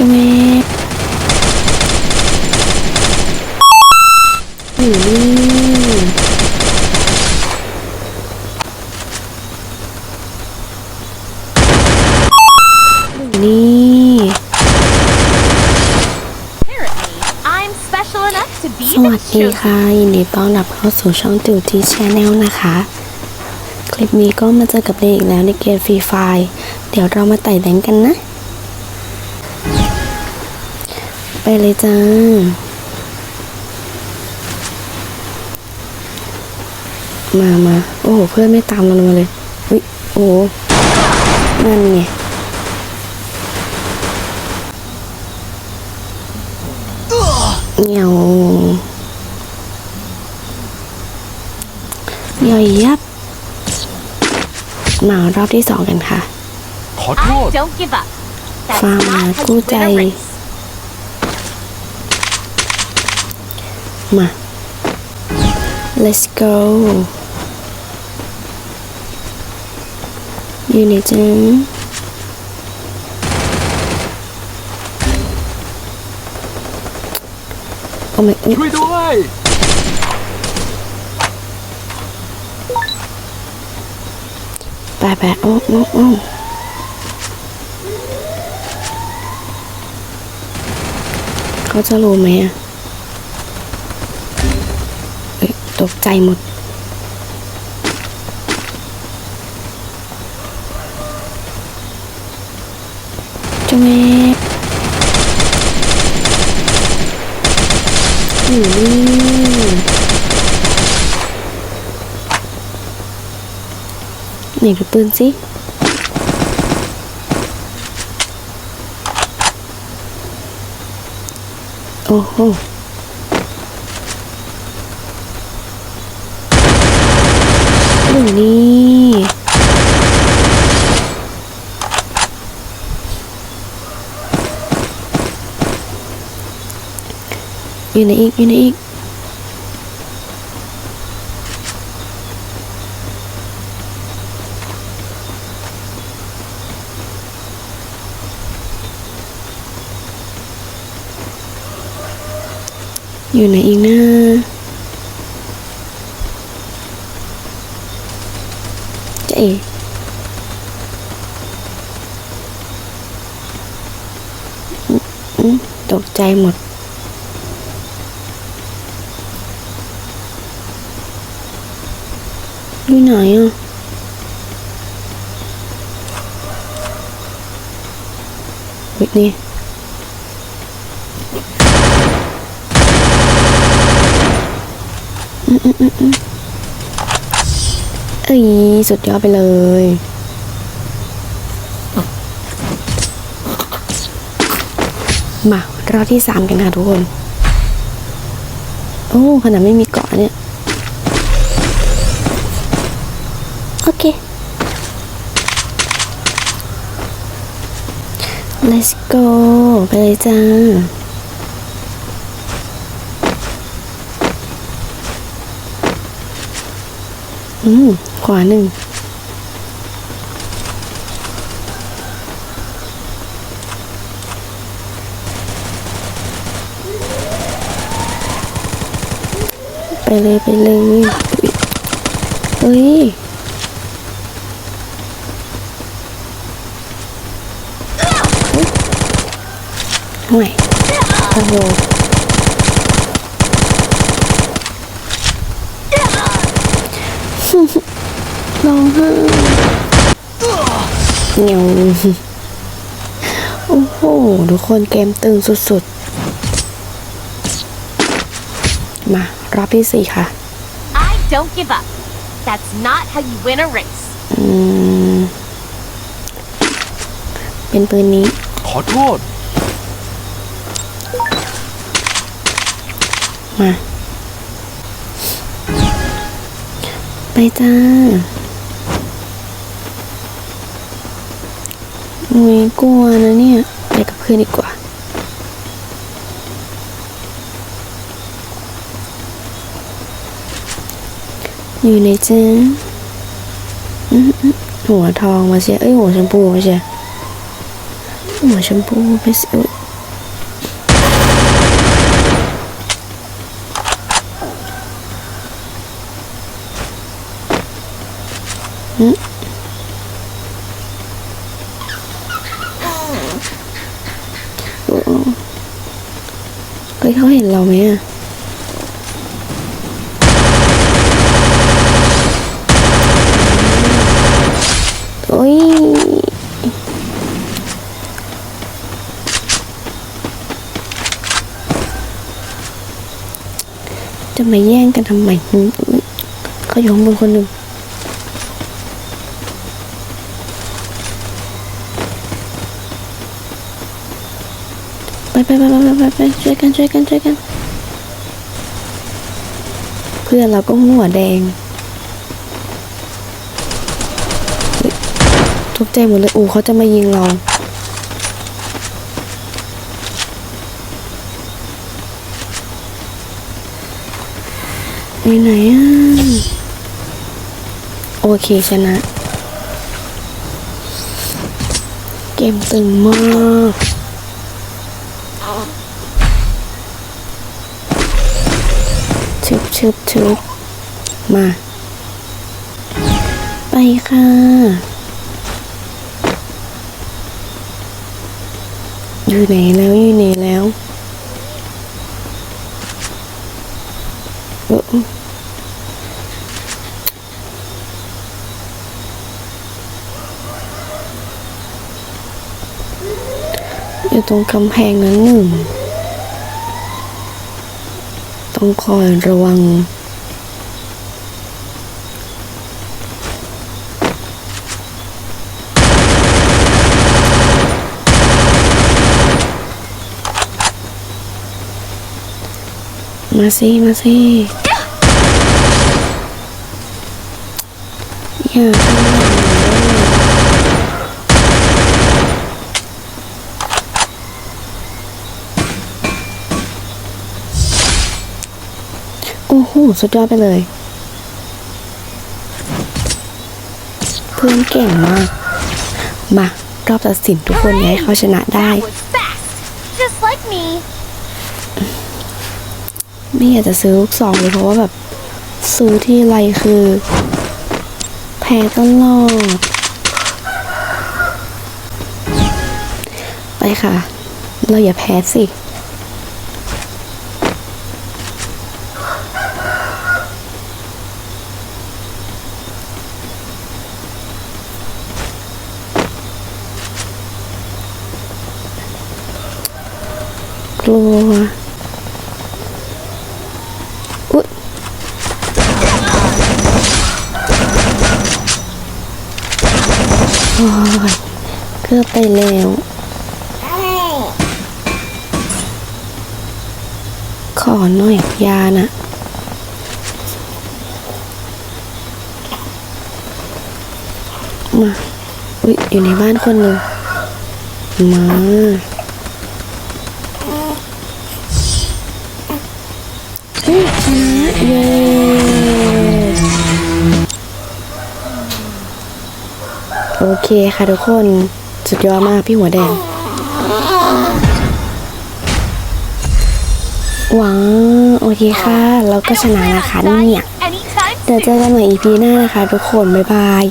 จ้าแม่อยู่นี่อยู่นี่ Apparently, I'm special enough to be สวัส the ดี chosen ค่ะ ยินดีต้อนรับเข้าสู่ช่องติวทีชแนลนะคะ คลิปนี้ก็มาเจอกับเด็กอีกแล้วในเกมฟรีไฟเดี๋ยวเรามาไต่แดงกันนะ เลยจ้า มามา โอ้โห เพื่อนไม่ตามเรามาเลยอุ้ยโอ้โหนั่นไงเหนียวเหนียวยับ มารอบที่สองกันค่ะ ขอโทษ I don't give up. That's Pha mà not how cứu you win a chay. race. มา let's go อยู่ในจังโอ้ไม่อุ๊ยช่วยด้วยไปไปโอ้โอ้โอ้เขาจะรู้ไหมอะเอ้ย ตกใจหมดจ้าแม่อยู่นี่ไหนดูปืนสิโอ้โห อยู่ นี่อยู่ในอีกอยู่ในอีกอยู่ไหนอีกนะ เจ๊อืมตกใจหมด อยู่ไหนอะวินี่ เอ้ยสุดยอดไปเลย มารอบที่สามกันค่ะทุกคน โอ้ขนาดไม่มีเกาะเนี่ย โอเค let's go ไปเลยจ้า อืมขวาหนึ่งไปเลยไปเลยเฮ้ยห่วยโอ้โห ร้องไห้เหนียวโอ้โห ทุกคนเกมตึงสุดๆ มารอบที่สี่ค่ะ I don't give up. That's not how you win a race. อืมเป็นปืนนี้ ขอโทษ มา จ้า อุ้ยกลัวนะเนี่ย ไปกับเพื่อนดีกว่า อยู่ในจ้าหัวทองมาเชียเอ้ยหัวชมพูมาเชียหัวชมพูไปสิ เขาเห็นเราไหมอะโอ้ยจะมาแย่งกันทำไมอืมเขาอยู่ข้างบนคนหนึ่ง ไปไปไปไปไปไปช่วยกันช่วยกันช่วยกัน เพื่อนเราก็หัวแดงทุกใจหมดเลยอูเขาจะมายิงเราไปไหนอะ โอเคชนะ เกมตึงมาก ชึบชึบมา ไปค่ะ อยู่ไหนแล้วอยู่ไหนแล้วอยู่ตรงกำแพงนั้นหนึ่ง ต้องคอยระวัง มาสิ มาสิอย่าทำแบบนี้ โอ้โห สุดยอดไปเลย เพื่อนเก่งมาก มารอบตัดสินทุกคนอยากให้เขาชนะได้ like ไม่อยากจะซื้อลูกซองเลยเพราะว่าแบบ ซื้อที่ไรคือ แพ้ตลอดไปค่ะ เราอย่าแพ้สิ ลัวอุ๊ยโอ้ยเกือบไปแล้วขอหน่อยยานะมา อุ๊ย อยู่ในบ้านคนหนึ่งมา เย้โอเคค่ะทุกคนสุดยอดมากพี่หัวแดงว้าวโอเคค่ะ เราก็ชนะนะคะเนี่ย เดี๋ยวเจอกันใหม่ EP หน้านะคะทุกคน บ๊ายบาย